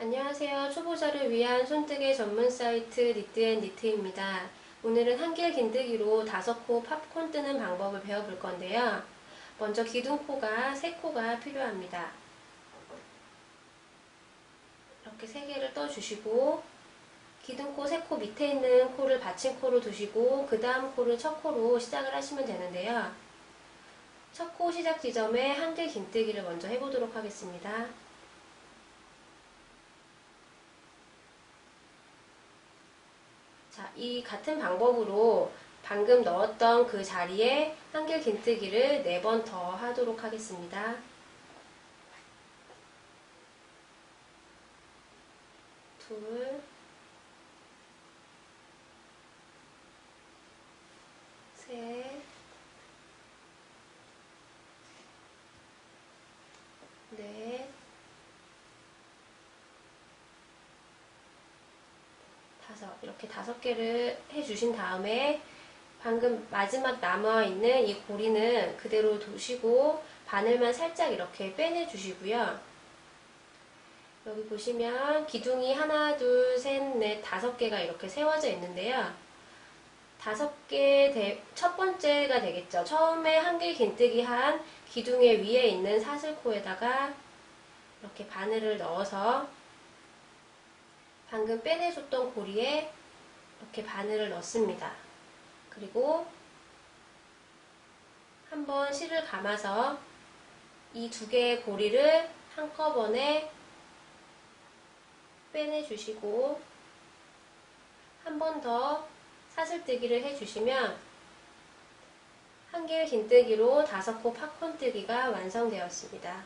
안녕하세요. 초보자를 위한 손뜨개 전문 사이트 니트앤니트입니다. 오늘은 한길 긴뜨기로 다섯 코 팝콘 뜨는 방법을 배워볼 건데요. 먼저 기둥코가 세 코가 필요합니다. 이렇게 세 개를 떠주시고 기둥코 세코 밑에 있는 코를 받침코로 두시고 그 다음 코를 첫 코로 시작을 하시면 되는데요. 첫 코 시작 지점에 한길 긴뜨기를 먼저 해보도록 하겠습니다. 자, 이 같은 방법으로 방금 넣었던 그 자리에 한길 긴뜨기를 네번더 하도록 하겠습니다. 둘, 셋, 넷, 다섯 이렇게 다섯 개를 해주신 다음에 방금 마지막 남아있는 이 고리는 그대로 두시고 바늘만 살짝 이렇게 빼내 주시고요. 여기 보시면 기둥이 하나, 둘, 셋, 넷, 다섯 개가 이렇게 세워져 있는데요. 다섯 개, 첫 번째가 되겠죠. 처음에 한길 긴뜨기 한 기둥의 위에 있는 사슬코에다가 이렇게 바늘을 넣어서 방금 빼내줬던 고리에 이렇게 바늘을 넣습니다. 그리고 한번 실을 감아서 이 두 개의 고리를 한꺼번에 빼내주시고 한 번 더 사슬뜨기를 해주시면 한길 긴뜨기로 다섯 코 팝콘 뜨기가 완성되었습니다.